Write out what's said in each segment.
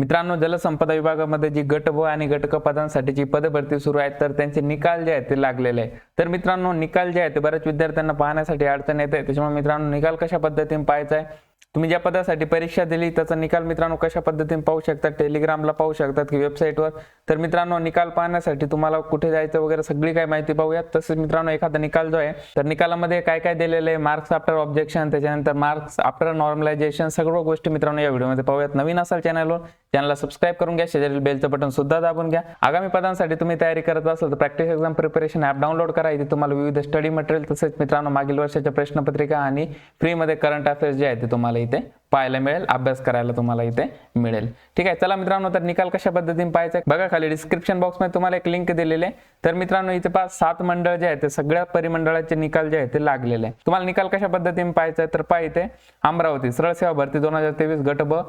मित्रांनो जलसंपदा विभागामध्ये जी गट ब आणि गट क पदांसाठीची पदभरती सुरू आहेत तर त्यांचे निकाल जे आहेत ते लागलेले आहे तर मित्रांनो निकाल जे आहेत ते बऱ्याच विद्यार्थ्यांना पाहण्यासाठी अडचण येते. त्याच्यामुळे मित्रांनो निकाल कशा पद्धतीने पाहायचा आहे? तुम्ही ज्या पदासाठी परीक्षा दिली त्याचा निकाल मित्रांनो कशा पद्धतीने पाहू शकतात टेलिग्रामला पाहू शकतात की वेबसाईटवर तर मित्रांनो निकाल पाहण्यासाठी तुम्हाला कुठे जायचं वगैरे सगळी काय माहिती पाहूयात. तसेच मित्रांनो एखादा निकाल जो आहे तर निकालामध्ये काय काय दिलेलं आहे? मार्क्स आफ्टर ऑब्जेक्शन त्याच्यानंतर मार्क्स आफ्टर नॉर्मलायझेशन सगळं गोष्टी मित्रांनो या व्हिडिओमध्ये पाहूयात. नवीन असाल चॅनलवर चॅनलला सबस्क्राईब करून घ्या शेजारील बेलचं बटन सुद्धा दाबून घ्या. आगामी पदांसाठी तुम्ही तयारी करत असाल तर practice exam preparation app download करा. इथे तुम्हाला विविध स्टडी मटेरियल तसेच मित्रांनो मागील वर्षाच्या प्रश्नपत्रिका आणि फ्रीमध्ये करंट अफेअर्स जे आहे ते तुम्हाला इथे पाहायला मिळेल अभ्यास करायला तुम्हाला इथे मिळेल. ठीक आहे चला मित्रांनो तर निकाल कशा पद्धतीने पाहायचा बघा खाली डिस्क्रिप्शन बॉक्समध्ये तुम्हाला एक लिंक दिलेली आहे. तर मित्रांनो इथे पाच सात मंडळ जे आहे ते सगळ्या परिमंडळाचे निकाल जे आहे ते लागलेले आहे तुम्हाला निकाल कशा पद्धतीने पाहायचा आहे? तर पाहिजे इथे अमरावती सरळ सेवा भरती दोन हजार तेवीस गट ब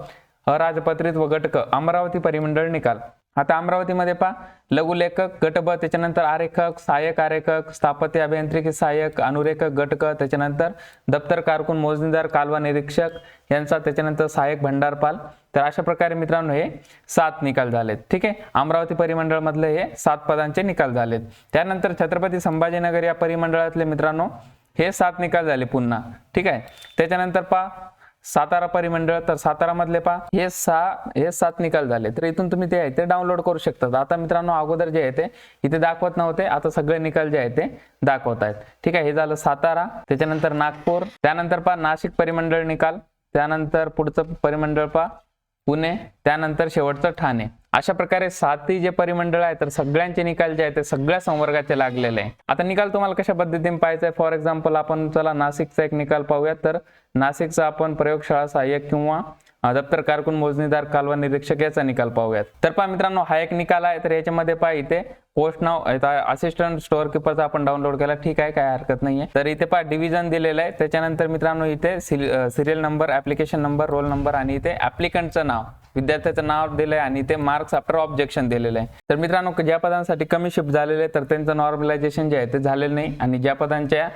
अराजपत्रित व गटक अमरावती परिमंडळ निकाल. आता अमरावतीमध्ये पहा लघुलेखक गटब त्याच्यानंतर आरेखक सहाय्यक आरेखक स्थापत्य अभियांत्रिकी सहाय्यक अनुरेखक गटक त्याच्यानंतर दप्तर कारकून मोजणीदार कालवा निरीक्षक यांचा त्याच्यानंतर सहाय्यक भंडारपाल. तर अशा प्रकारे मित्रांनो हे सात निकाल झालेत. ठीक आहे? अमरावती परिमंडळ मधले हे सात पदांचे निकाल झालेत. त्यानंतर छत्रपती संभाजीनगर या परिमंडळातले मित्रांनो हे सात निकाल झाले पुन्हा. ठीक आहे? त्याच्यानंतर पहा सातारा परिमंडळ तर सातारामधले पहा. हे सहा हे सात निकाल झाले. तर इथून तुम्ही ते आहे ते डाउनलोड करू शकतात. आता मित्रांनो अगोदर जे आहे ते इथे दाखवत नव्हते. आता सगळे निकाल जे आहे ते दाखवत आहेत. ठीक आहे हे झालं सातारा त्याच्यानंतर नागपूर त्यानंतर पहा नाशिक परिमंडळ निकाल त्यानंतर पुढचं परिमंडळ पहा पुणे त्यानंतर शेवटचं ठाणे. अशा प्रकारे सातही जे परिमंडळ आहे तर सगळ्यांचे निकाल जे आहे ते सगळ्या संवर्गाचे लागलेले आहे. आता निकाल तुम्हाला कशा पद्धतीने पाहायचा आहे? फॉर एक्झाम्पल आपण चला नाशिकचा एक निकाल पाहूयात. तर नाशिकचा आपण प्रयोगशाळा सहाय्यक किंवा दप्तर कारकून मोजणीदार कालवा निरीक्षक याचा निकाल पाहूयात. तर पहा मित्रांनो हा एक निकाल आहे. तर याच्यामध्ये पहा इथे पोस्ट नाव असिस्टंट स्टोअर किपरचा आपण डाउनलोड केला. ठीक आहे काय हरकत नाहीये. तर इथे पहा डिव्हिजन दिलेलं आहे. त्याच्यानंतर मित्रांनो इथे serial number application number roll number आणि इथे ऍप्लिकंटचं नाव. विद्यार्थ्याचं नाव दिलंय आणि ते मार्क्स आफ्टर ऑब्जेक्शन दिलेलं आहे. तर मित्रांनो ज्या पदांसाठी कमी शिफ्ट झालेले आहे तर त्यांचं नॉर्मलायझेशन जे आहे ते झालेलं नाही. आणि ज्या पदांच्या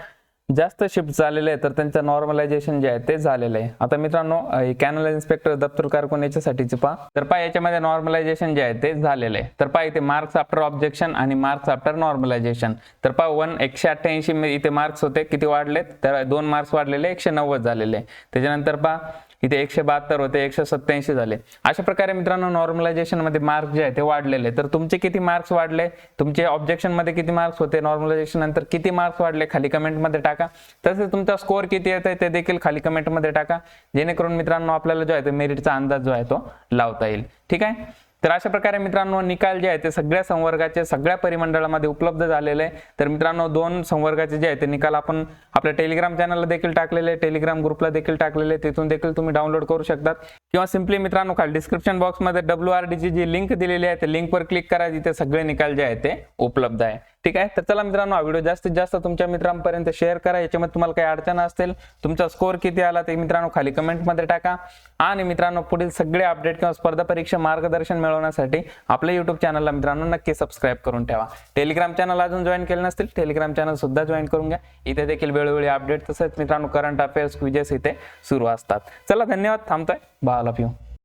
जास्त शिफ्ट झालेले आहे तर त्यांचं नॉर्मलायझेशन जे आहे ते झालेलं आहे. आता मित्रांनो कॅनल इन्स्पेक्टर दप्तर कारकून याच्यासाठीचे पहा. तर पहा याच्यामध्ये नॉर्मलायझेशन जे आहे ते झालेलं आहे. तर पहा इथे मार्क्स आफ्टर ऑब्जेक्शन आणि मार्क्स आफ्टर नॉर्मलायझेशन तर पहा वन एकशे अठ्ठ्याऐंशी इथे मार्क्स होते किती वाढलेत? तर दोन मार्क्स वाढलेले एकशे नव्वद झालेले. आहे त्याच्यानंतर पहा इथे एकशे बहात्तर होते एकशे सत्याऐंशी झाले. अशा प्रकारे मित्रांनो नॉर्मलायझेशनमध्ये मार्क्स जे आहे ते वाढलेले तर तुमचे किती मार्क्स वाढले? तुमचे ऑब्जेक्शनमध्ये किती मार्क्स होते? नॉर्मलायझेशन नंतर किती मार्क्स वाढले? खाली कमेंटमध्ये टाका. तसेच तुमचा स्कोअर किती येत आहे ते देखील खाली कमेंटमध्ये टाका. जेणेकरून मित्रांनो आपल्याला जो आहे तो मेरिटचा अंदाज जो आहे तो लावता येईल. ठीक आहे? तर अशा प्रकारे मित्रांनो निकाल जे आहे ते सगळ्या संवर्गाचे सगळ्या परिमंडळामध्ये उपलब्ध झालेले आहे. तर मित्रांनो दोन संवर्गाचे जे आहे ते निकाल आपण आपल्या टेलिग्राम चॅनलला देखील टाकलेले टेलिग्राम ग्रुपला देखील टाकलेले तिथून देखील तुम्ही डाउनलोड करू शकतात. किंवा सिम्पली मित्रांनो खाली डिस्क्रिप्शन बॉक्समध्ये डब्ल्यू आर ची जी लिंक दिलेली आहे त्या लिंकवर क्लिक करा. जिथे सगळे निकाल जे आहे ते उपलब्ध आहे. ठीक आहे? तर चला मित्रांनो हा व्हिडिओ जास्तीत जास्त तुमच्या मित्रांपर्यंत शेअर करा. याच्यामध्ये तुम्हाला काही अडचण असतील तुमचा स्कोअर किती आला ते मित्रांनो खाली कमेंटमध्ये टाका. आणि मित्रांनो पुढील सगळे अपडेट किंवा स्पर्धा परीक्षा मार्गदर्शन मिळवण्यासाठी आपल्या युट्यूब चॅनलला मित्रांनो नक्की सबस्क्राईब करून ठेवा. टेलिग्राम चॅनल अजून जॉईन केले नसतील टेलिग्राम चॅनल सुद्धा जॉईन करून घ्या. इथे देखील वेळोवेळी अपडेट तसंच मित्रांनो करंट अफेअर्स क्विजेस इथे सुरू असतात. चला धन्यवाद. थांबतोय. बाल ऑफ यू